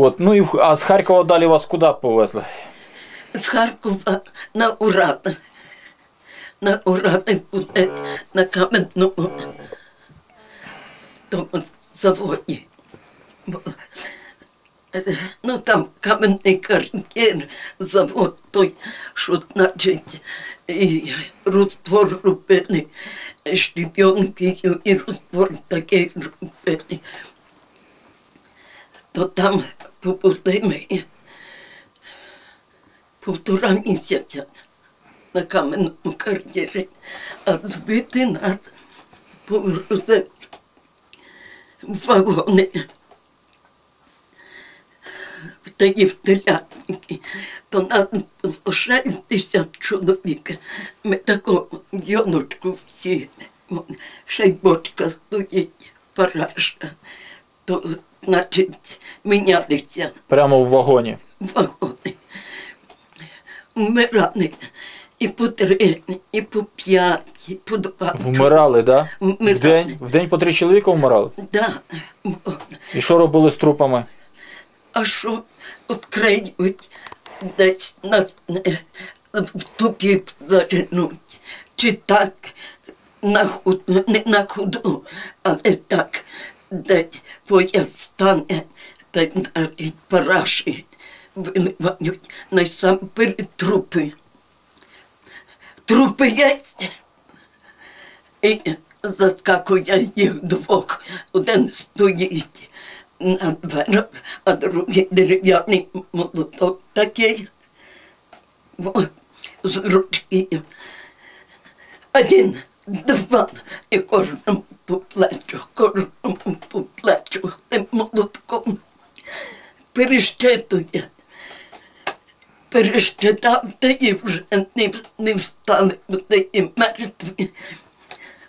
От, ну і а з Харкова далі вас куди повезли? З Харкова на Урал. На Уралі буде на каменному тому заводі. Ну там каменний кар'єр, завод той, що значить і розтвор робили, щебенки і розтвор такий робили. То там побули ми півтора місяця на каменному кар'єрі, а збити нас погрузили в вагони. В такі втилятники, то нас було 60 чоловік. Ми таку йоночку всі, ще й бочка стоїть, параша, то, значить, мінялися Прямо в вагоні. вагони. Вмирали і по три, і по п'ять, і по два. Вмирали, да? Вмирали. В день, в день по три чоловіка вмирали. Да. І що робили з трупами? А що відкриють десь нас е, в тупік заженуть? Чи так на худу, не на худу, але так десь пояс стане, та навіть параші виливають насамперед трупи. Трупи є. І заскакує їх двох. Один стоїть на дверях, а другий дерев'яний молоток такий. З ручки. Один, два, і кожному по плечу, кожному по плечу тим молотком. Перещитує. Перещитав, та і вже не, не встали, бо та і мертві.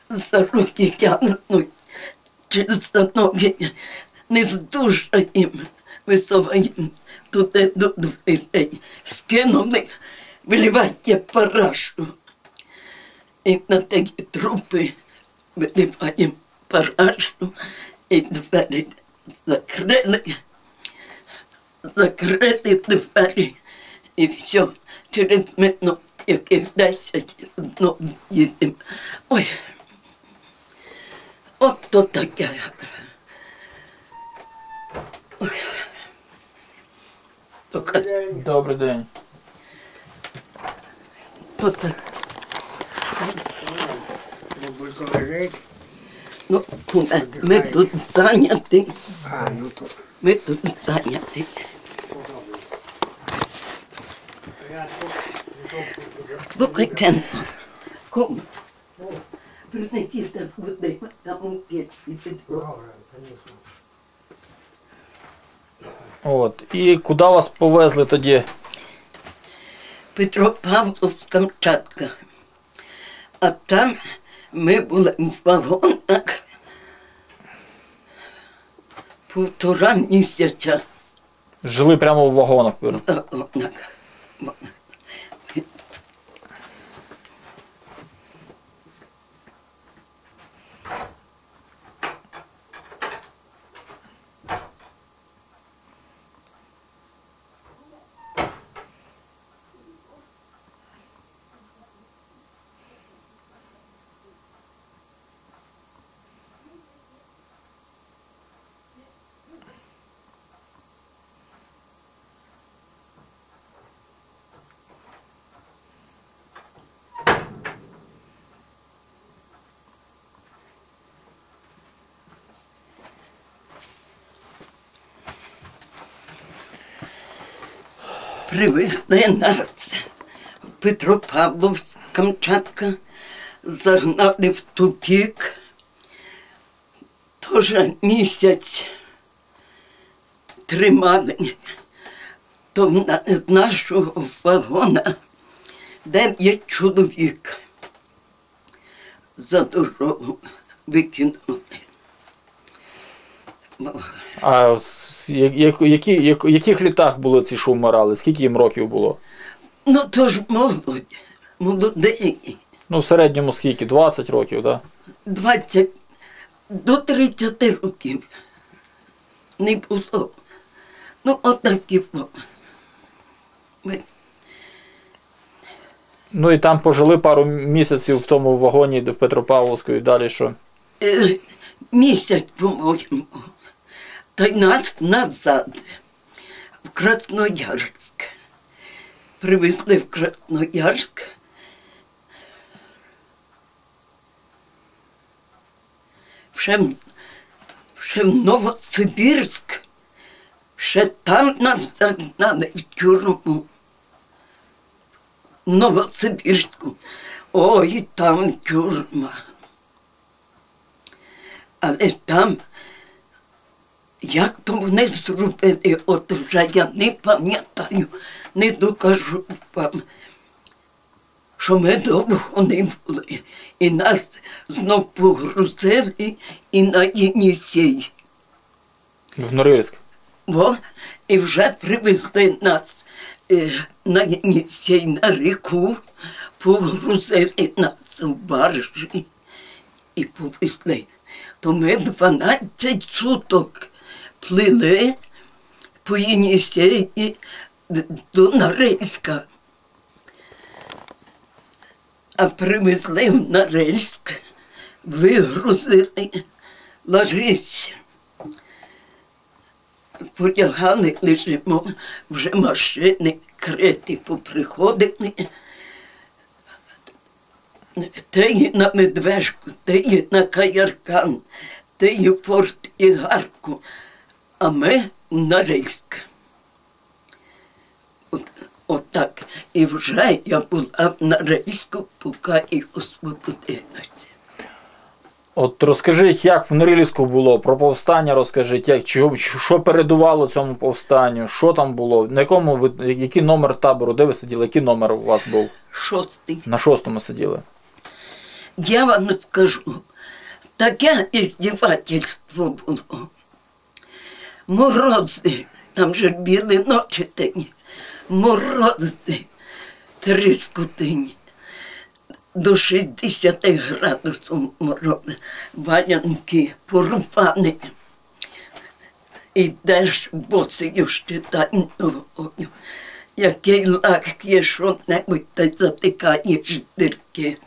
За руки тягнуть, чи за ноги не здужаємо, висуваємо туди до дверей, скинули виливання парашу. І на такі трупи виливаємо парашу, і двері закрили, закрили двері, і все, через минут яких десять знову їдемо. Ой, от то таке. Ой. Тільки Добрий день. от так. Бабулька лежить. Ну, куме, ми тут зайняті, А, ну то. ми тут зайняті. Слухайте, кум, принесіть води, там у печі підро. От. І куди вас повезли тоді? Петро Павловськ Камчатка. А там ми були в вагонах півтора місяця. Жили прямо в вагонах. в вагонах. Нас в Петропавловськ, Камчатка, загнали в тупік. Тоже місяць тримали. То з нашого вагона дев'ять чоловік за дорогу викинули. А я- я- які, як- яких літах було ці, що вмирали? Скільки їм років було? Ну то ж молодь, молодий. Ну, в середньому скільки? 20 років, так? Да? 20 до 30 років не було. Ну, отакі. Ми Ну і там пожили пару місяців в тому вагоні, де в Петропавловську, і далі що? е, місяць, по-моєму, й нас назад, в Красноярськ. Привезли в Красноярськ. Ще, ще в Новосибірськ, ще там нас загнали в тюрму. В Новосибірську. Ой, там тюрма. Але там, як то вони зробили, от вже я не пам'ятаю, не докажу вам, що ми довго не були. І нас знов погрузили і на Єнісей. В Норильськ. Во, і вже привезли нас е, на Єнісей на ріку, погрузили нас в баржі і повезли. То ми 12 суток плили по Єнісеї до Норильська. А привезли в Норильськ, вигрузили, ложись полягали, лежимо, вже машини крети поприходили. Те є на медвежку, те є на каяркан, те є порт і гарку, а ми в Норильськ. От, отак. І вже я була в Норильську, поки і освободилася. От розкажіть, як в Норильську було, про повстання розкажіть, як, чого, що передувало цьому повстанню, що там було, на якому ви, який номер табору, де ви сиділи, який номер у вас був? Шостий. На шостому сиділи. Я вам скажу, таке іздівательство було. Морози, там же білі ночі тені, морози тріскотині. До 60 градусів морози, валянки порубани. Ідеш босою щитальною, який лак є що-небудь, та й затикаєш дірки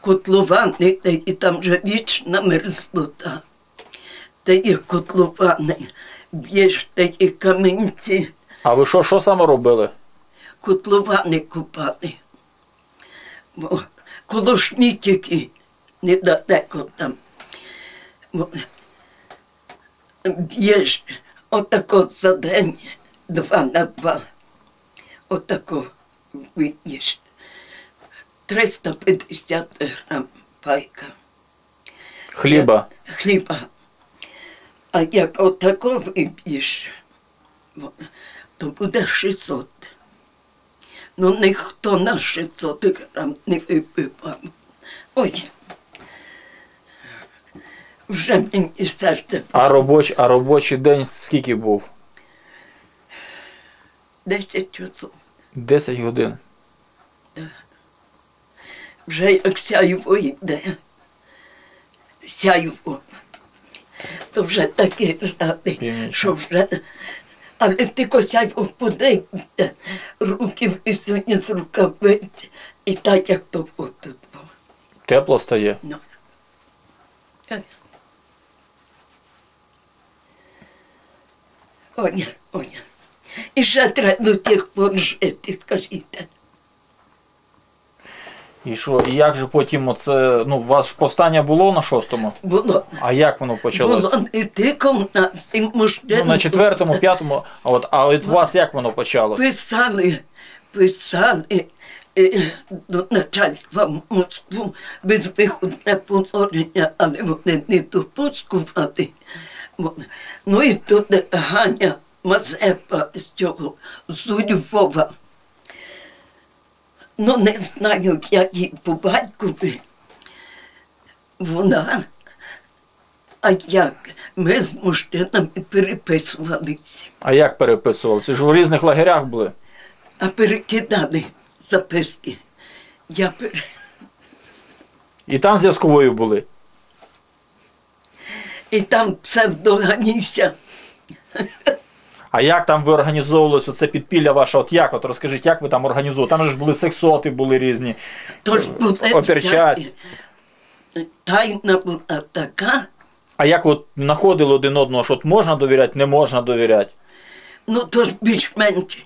котловани, та і там же вічна мерзлота. Та є котловани, б'єш та і камінці, А ви що, що саме робили? котловани купали. Бо колошнітики недалеко там. Бо Б'єш отако за день, два на два. Отако виб'єш. 350 грам пайка Хліба. хліба. А як отако вип'єш, то буде 600. Ну ніхто на 600 грам не випивав. Ой. Вже мені серце А робочий, а робочий день скільки був? 10 часов. 10 годин. Так. Вже як сяйво йде. Сяйво. То вже таке ради, Північно. що вже. Але ти косяйво подився, руки висуні з рукавиць, і так як то отут було. Тепло стає. Ну. Оня, оня. І ще треба до тих пор жити, скажіть. І що, і як же потім оце, ну, у вас ж повстання було на шостому? Було. А як воно почалось? Було не тиком нас, і. Ну, на четвертому, п'ятому, а от, а от у вас як воно почалось? Писали, писали е, до начальства в Москву безвиходне позорення, але вони не допускували. Ну і тут Ганя Мазепа з цього, з Львова. Ну, не знаю, як їй по батькові. Вона, а як? Ми з мужчинами переписувалися. А як переписували? Це ж в різних лагерях були. а перекидали записки. Я пере... І там зв'язковою були. І там псевдоганісся. А як там ви організовувалось оце підпілля ваше? От як? От розкажіть, як ви там організовували? Там же ж були сексоти, були різні. Тож були Опірчас. Тайна була така, А як от знаходили один одного, що от можна довіряти, не можна довіряти? ну то ж більш-менш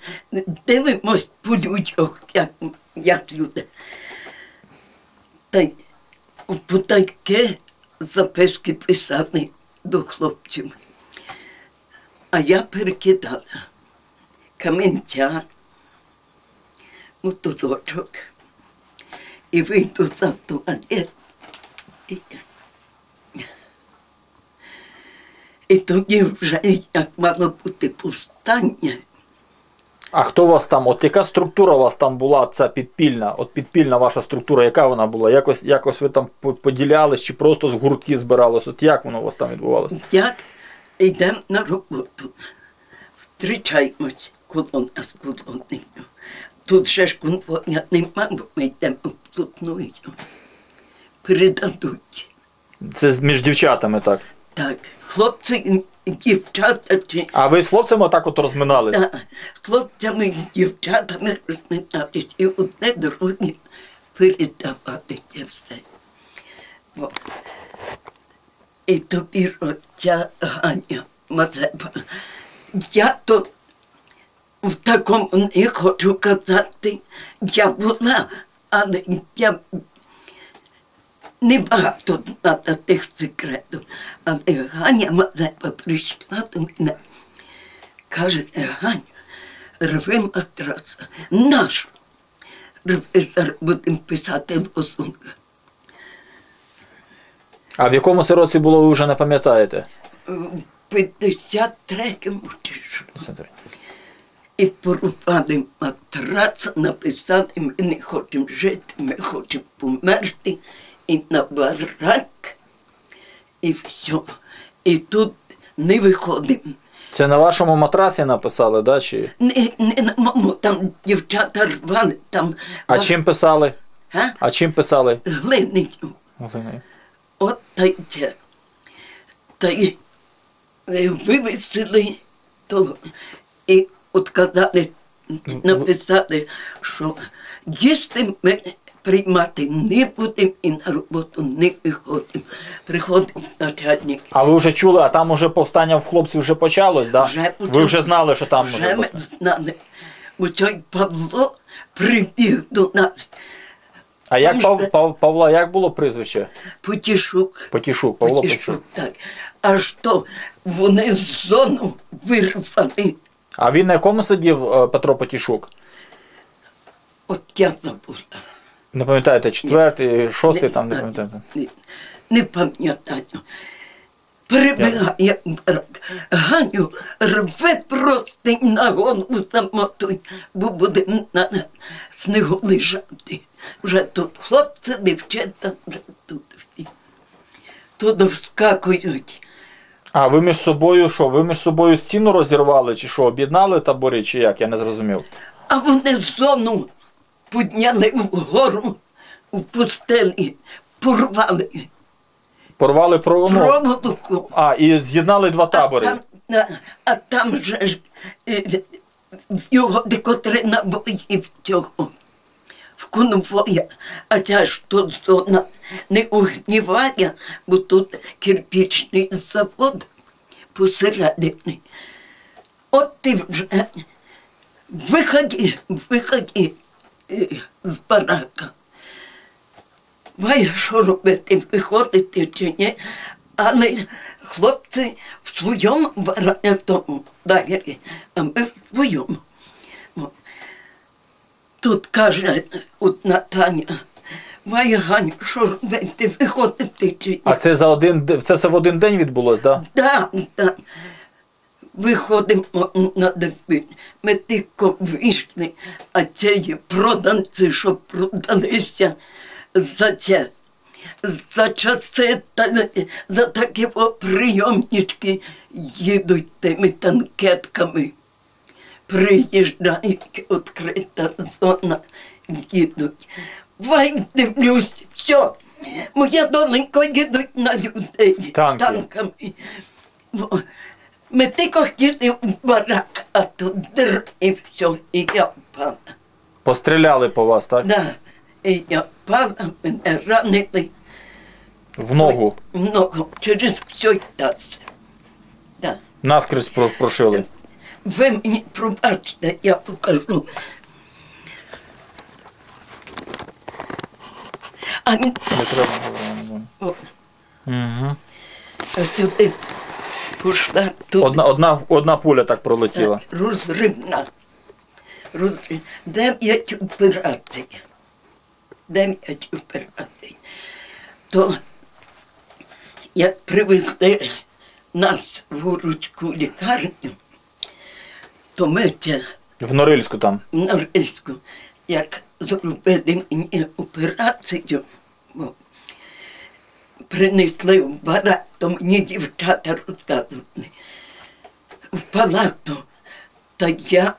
дивимось по людях, як, як люди. Та й таке записки писали до хлопців. А я перекидала камінця, мотузочок і вийду за туалет. І, і тоді вже як мало бути повстання. А хто у вас там? От яка структура у вас там була, ця підпільна? От підпільна ваша структура, яка вона була? Якось, якось ви там поділялись чи просто з гуртки збирались? От як воно у вас там відбувалося? Як йдемо на роботу, зустрічаємось колона з колоною. Тут ще ж конвоя нема, бо ми йдемо плотною. Передадуть. Це між дівчатами так. Так, хлопці, і дівчата чи А ви з хлопцями отак от розминались? та, з хлопцями з дівчатами розминатись і одне друге передавати це все. О. І тобі ця Ганя Мазепа. Я то в такому не хочу казати, я була, але я небагато знала тих секретів. Але Ганя Мазепа прийшла до мене, каже, Ганя, рви матраса. Нашу. Рви, зараз будемо писати лозунги. А в якому це році було, ви вже не пам'ятаєте? В 53-му чи що. І порубали матрац, написали, ми не хочемо жити, ми хочемо померти. І на барак, і все. І тут не виходимо. Це на вашому матрасі написали, да? Чи... Не, не на маму, там дівчата рвали, там А чим писали? А? А чим писали? глинею. Глиною. От та. Та й е, вивесили то і от казали, написали, що їсти ми приймати не будемо і на роботу не виходимо. Приходить начальник. А ви вже чули, а там уже повстання в хлопців вже почалось, да? Вже Ви вже знали, що там Вже може ми знали. Оцей Павло прибіг до нас. А як Пав, Пав, Павла, як було прізвище? Потішук. Потішук, Павло Потішук, Потішук. так. Аж то вони з зону вирвали. А він на якому сидів е, Петро Потішук? От я забула. Не пам'ятаєте, четвертий, шостий там, не пам'ятаєте. Не, не пам'ятаю. Прибігає брак. Ганю, рве просто на голову замотуй, бо буде на снігу лежати. Вже тут хлопці, дівчата, вже тут всі. Туди вскакують. А ви між собою що? Ви між собою стіну розірвали, чи що, об'єднали табори, чи як? Я не зрозумів. А вони зону підняли вгору, в пустелі, порвали Порвали про ну, проволоку. А, і з'єднали два табори. А там, а, а там же ж е, його декотри набоїв цього в конвоя, а ця ж тут зона не огніває, бо тут кирпічний завод посередині. От ти вже виході, виході е, з барака. Має що робити, виходити чи ні. Але хлопці в своєму тому лагері, а ми в своєму. Тут каже одна Таня, має Ганю, що робити, виходити чи ні. А це за один це все в один день відбулось, так? Да? Да, да. Виходимо на дебют. Ми тільки вийшли, а ці проданці, що продалися за це, за часи, та, за такі прийомнички їдуть тими танкетками. Приїжджають, відкрита зона, їдуть. Вай, дивлюсь, все, Моя доленько їдуть на людей Танки. танками. Ми тільки хотіли в барак, а тут др і все, і я впала. Постріляли по вас, так? Да. І я впала, мене ранили В ногу. в ногу через все таз. Да. Наскрізь про- прошили. Ви мені пробачте, я покажу. А він Не треба говорити. о, Угу. сюди пішла тут. Одна, одна, одна пуля так пролетіла. Так, розривна. Розрив... Дев'ять операцій. Дев'ять операцій. То як привезли нас в Городську лікарню, то ми це В Норильську там. в Норильську, як зробили мені операцію, бо принесли в барак, то мені дівчата розказували в палату, та я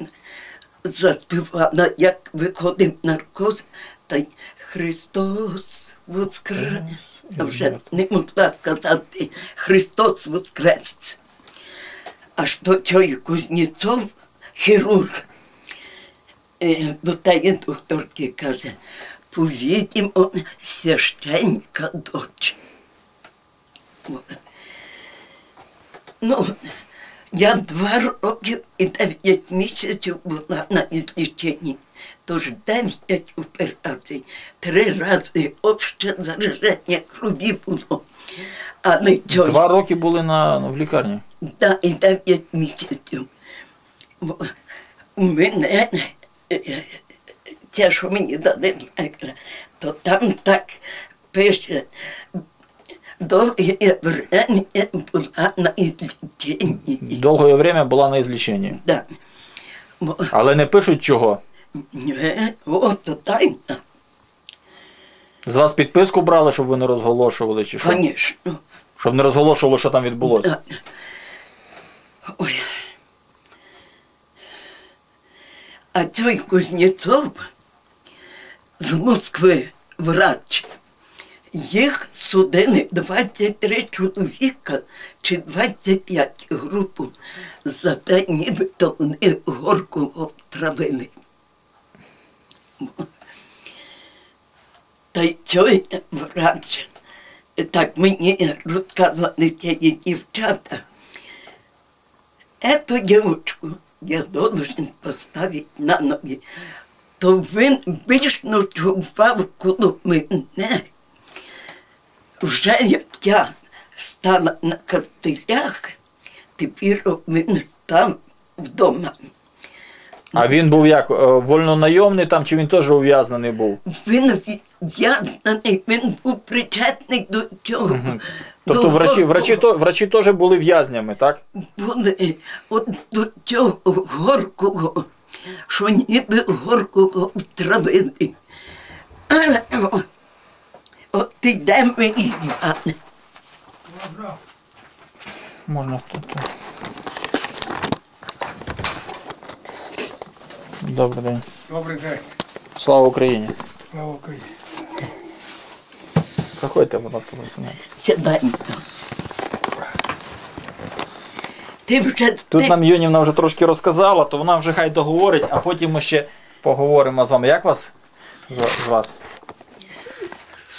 заспівала, як виходив наркоз, та й Христос воскрес. Вже не могла сказати Христос воскрес. Аж до тьої Кузнєцов, хірург, е, до тієї докторки каже, повідімо священька дочь. Ну, я два роки і дев'ять місяців була на ізліченні. Тож дев'ять операцій, три рази обще зараження крові було. Але цього Два роки були на, в лікарні. Да, і дев'ять місяців. Бо У мене е, те, що мені дали то там так пише. Довге время була на ізліченні. Довге время була на ізліченні. Да. Але не пишуть чого. не, от тайна, З вас підписку брали, щоб ви не розголошували, чи що? звісно. Щоб не розголошували, що там відбулося. Да. Ой. А той Кузнєцов з Москви врач. Їх судили 23 чоловіка чи 25 групу за те, нібито вони горкого травили. Та й цей врач, так мені розказували ті дівчата. Эту девочку я должен поставить на ноги. То він більш ночував коло мене. Вже як я стала на костилях, тепер він став вдома. А він був як? е, Вольнонайомний там, чи він теж ув'язнений був? Він в'язаний, він був причетний до цього. Тобто До врачі, врачі, то, врачі теж були в'язнями, так? були от до цього горкого, що ніби горкого травили. Але о, от йдемо і Іване. Можна тут. Добрий день. Добрий день. Слава Україні. Слава Україні. Проходьте, будь ласка, присунайте. Сідаємо. Ти вже Тут ти, нам Юнівна вже трошки розказала, то вона вже хай договорить, а потім ми ще поговоримо з вами. Як вас зва- звати?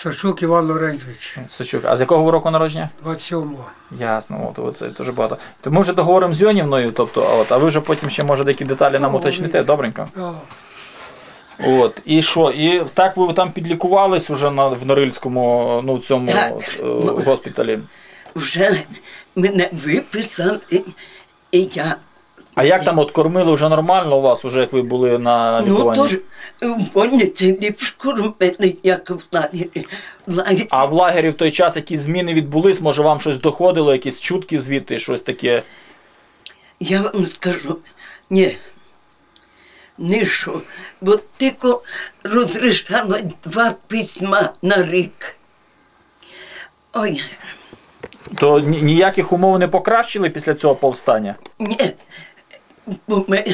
Сачук Іван Лорентович, Сочук. А з якого року народження? 27-го. Ясно, от, от це дуже багато. То ми вже договоримо з Йонівною, тобто, а от, а ви вже потім ще може деякі деталі нам уточните, добренько. Да. От, і що? І так ви там підлікувались вже на, в Норильському ну, цьому Так. е, госпіталі. вже мене виписали, і я. А як там от кормили вже нормально у вас, уже як ви були на Ну, лікуванні? тож в больниці ліпш кормили, як в лагері. В лагері А в лагері в той час якісь зміни відбулись, може вам щось доходило, якісь чутки звідти, щось таке. Я вам скажу, ні, не що, бо тільки розрішало два письма на рік. Ой, То ні- ніяких умов не покращили після цього повстання? ні, бо ми,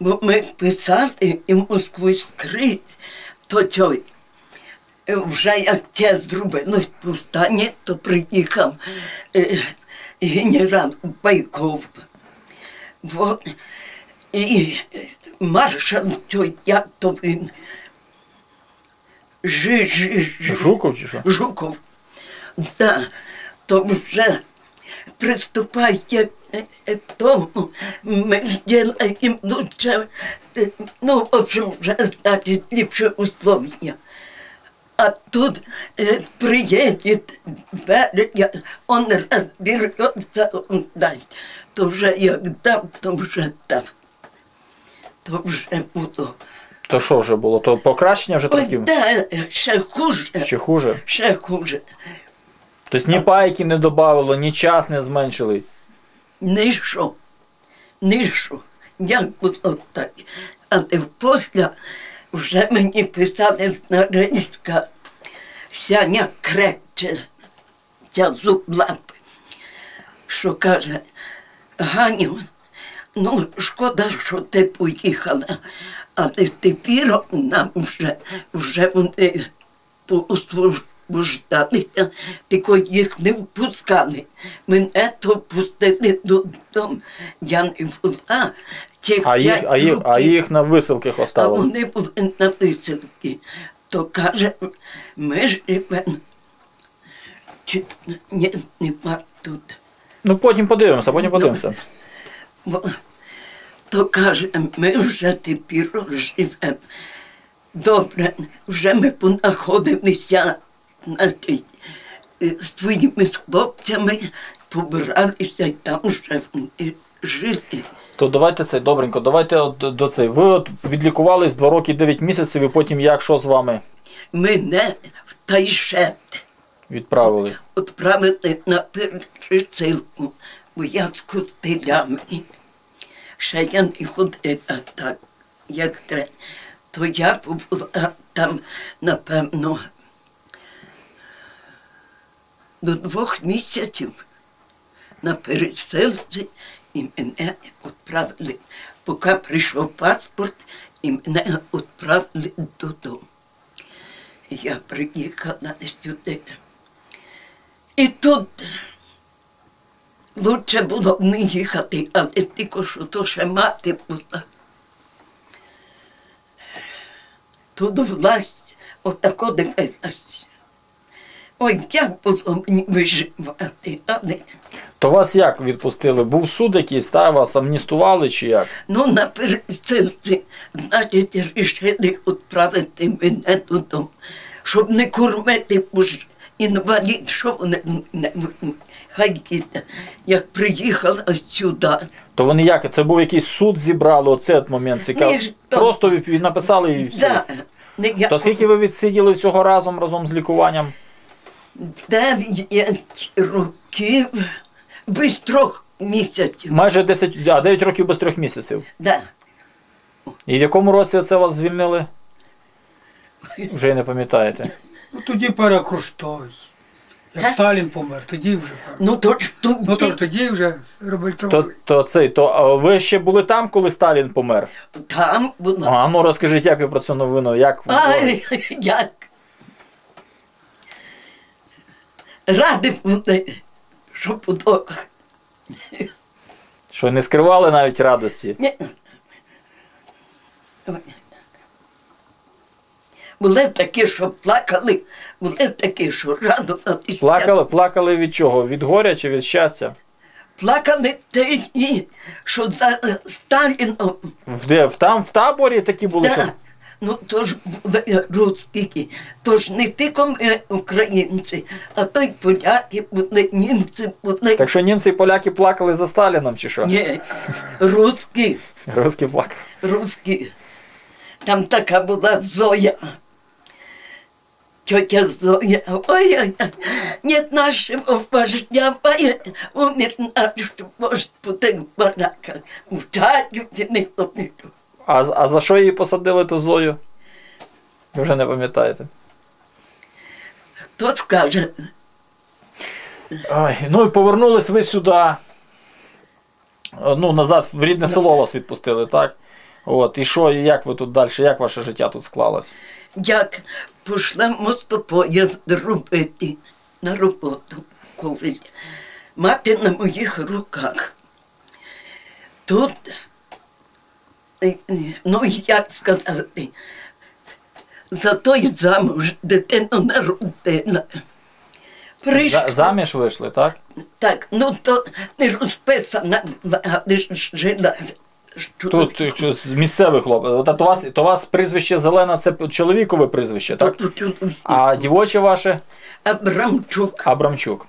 бо ми писали і Москву скрить, то той е, вже як це зробилось повстання, то приїхав е, генерал Байков. Вот. І маршал той, як то він. Жи, жи, жи. Жуков чи що? Жуков. Да, то вже приступайте тому, ми сделаем лучше, е, ну, в общем, вже, значит, ліпше условия. А тут э, приедет Берега, он разберется, он дасть. То вже як дам, то вже дам. То вже буду. То що вже було? То покращення вже Ой, трохи? да, ще хуже, Чи хуже? ще хуже. Тобто ні пайки не додавало, ні час не зменшили. Ніщо, ніщо. Як було так. Але після вже мені писали з Норильська Сяня крече, ця зублапи, що каже, Ганю, ну шкода, що ти поїхала, але тепер нам вже, вже вони освобождалися, тільки їх не впускали. Мене то пустили додому, я не була. А їх, п'ять а їх, а років. їх на висилках А оставили. вони були на виселки. То каже, ми живемо. Чи ні, нема тут. Ну потім подивимося, потім подивимося. Бо, то каже, ми вже тепер живемо. Добре, вже ми понаходилися значить, е, з твоїми хлопцями, побиралися там вже жили. То давайте це добренько, давайте от до- цей. Ви от відлікувались 2 роки 9 місяців, і потім як що з вами Мене в Тайшет. відправили? відправити на пересилку, бо я з костилями. Ще я не ходила так, як треба. То я побула там, напевно, до двох місяців на пересилці і мене відправили. Поки прийшов паспорт, і мене відправили додому. Я приїхала сюди. І тут лучше було б не їхати, але тільки що то ще мати була. Тут власть отако дивилась. Ой, як було мені виживати, але То вас як відпустили? Був суд якийсь, та вас амністували чи як? ну на пересилці, значить, рішили відправити мене додому, щоб не кормити бо ж інвалід, що вони не хай їде. Як приїхала сюди, То вони як? Це був якийсь суд зібрали, оцей от момент цікавий. Ні то- Просто від- від- написали і все. да, не я, То скільки ви відсиділи цього разом разом з лікуванням? Дев'ять років, без трьох місяців. Майже 10, а 9 років без трьох місяців. Да. І в якому році це вас звільнили? Вже й не пам'ятаєте. Ну тоді перекрустой. Як Га? Сталін помер, тоді вже. Ну то ж тут Ну то тоді вже То, реабілітували. то цей, то а ви ще були там, коли Сталін помер? там була. А ну розкажіть, як ви про цю новину? Як ви- Ай, як? Ради були, що подох. що не скривали навіть радості? Ні. Були такі, що плакали, були такі, що радувалися. Плакали, плакали від чого? Від горя чи від щастя? Плакали ті, що за Сталіном. В, де, в, там в таборі такі були, що. Ну, то ж були русські, то ж не тільки ми українці, а то й поляки були, німці були. Так що німці і поляки плакали за Сталіном, чи що? Ні, русські, Русські плакали. русські. Там така була Зоя. Тетя Зоя, ой-ой, нет нашего вождя, умер наш вождь по тих бараках. Ніхто не чув. А, а за що її посадили ту Зою? Ви вже не пам'ятаєте. Хто скаже, Ой, ну і повернулись ви сюди. Ну, назад в рідне село вас відпустили, так? От, і що, і як ви тут далі, як ваше життя тут склалось? Як пішла мостопоїзд робити на роботу в Мати на моїх руках. Тут, ну як сказати, за той замуж дитину народила. Прийшла. За- Заміж вийшли, так? Так, ну то не розписана але ж жила. з Тут що, з місцевих хлопець. То вас, то вас прізвище Зелена це чоловікове прізвище, так? А дівоче ваше Абрамчук. Абрамчук.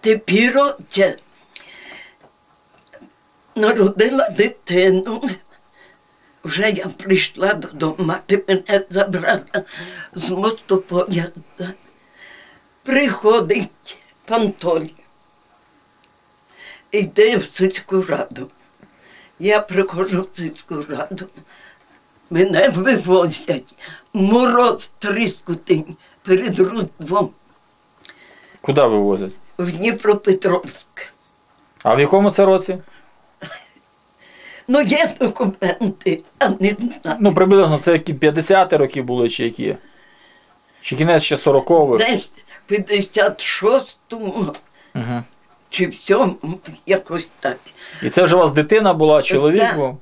Тепер ця народила дитину. Вже я прийшла додому, мати мене забрала з мосту поїзда. Приходить пантоль. Йде в сільську раду. Я приходжу в сільську раду. Мене вивозять. Мороз тріскутень перед Рудвом Куди вивозять? в Дніпропетровськ. А в якому це році? Ну, є документи, а не знаю. Ну, приблизно це які 50 роки були, чи які? Чи кінець ще 40-х? Десь в 56-му Угу. чи в 7-му, якось так. І це вже у вас дитина була, чоловік Так. був?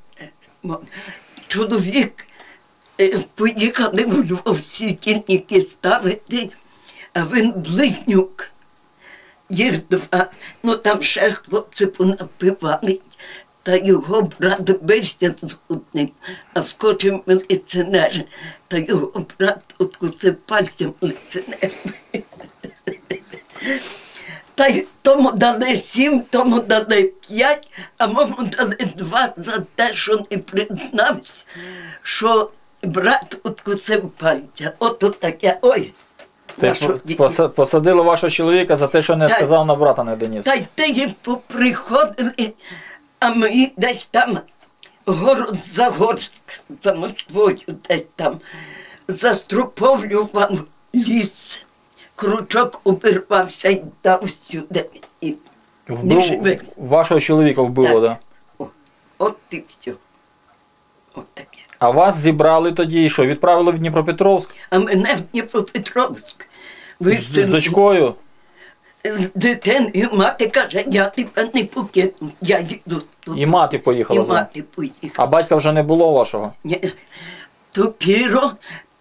Чоловік е, поїхали в Львов всі тільки ставити, а він близнюк. Їх два, ну там ще хлопці понапивали, та його брат бився з одним, а вскочив міліціонер, та його брат откусив пальцем міліціонер. Та й тому дали сім, тому дали п'ять, а мому дали два за те, що не признався, що брат откусив пальця. Ото таке. Ой. Ти нащо по- діти? вашого чоловіка за те, що не Так. сказав на брата не доніс. Та й те їм поприходили, а ми десь там город Загорськ, за Москвою десь там, заструповлював ліс. Кручок обірвався і дав сюди. І не живе. Вашого чоловіка вбило, Так. да? О, от і все. От таке. А вас зібрали тоді і що, відправили в Дніпропетровськ А мене в Дніпропетровськ з, з висунули. дочкою? З дитиною мати каже, я тебе не покину, я їду тут. І мати поїхала І з вами. мати поїхала. А батька вже не було вашого. Ні. Тепер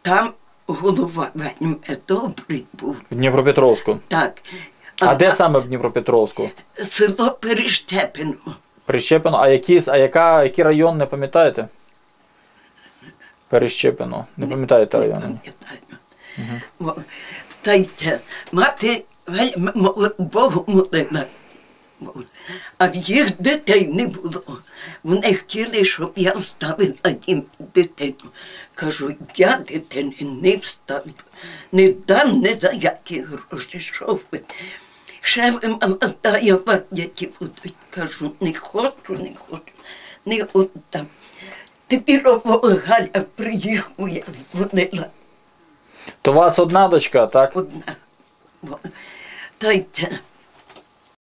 там голова вельми добрий був. В Дніпропетровську. Так. А де саме в Дніпропетровську? Село Перещепино. Прищепено. А які, а яка, який район, не пам'ятаєте? Перещепено. Не пам'ятаєте Не район? пам'ятаю. О, Та й те. Мати вельми Богу молила. А в їх дітей не було. Вони хотіли, щоб я вставила їм дитину. Кажу, я дитини не вставлю. Не дам ні за які гроші, що ви. Ще ви молодая які будуть. Кажу, не хочу, не хочу, не віддам. Тепер Галя приїхала, я дзвонила То у вас одна дочка, так? одна. Во. Та й те.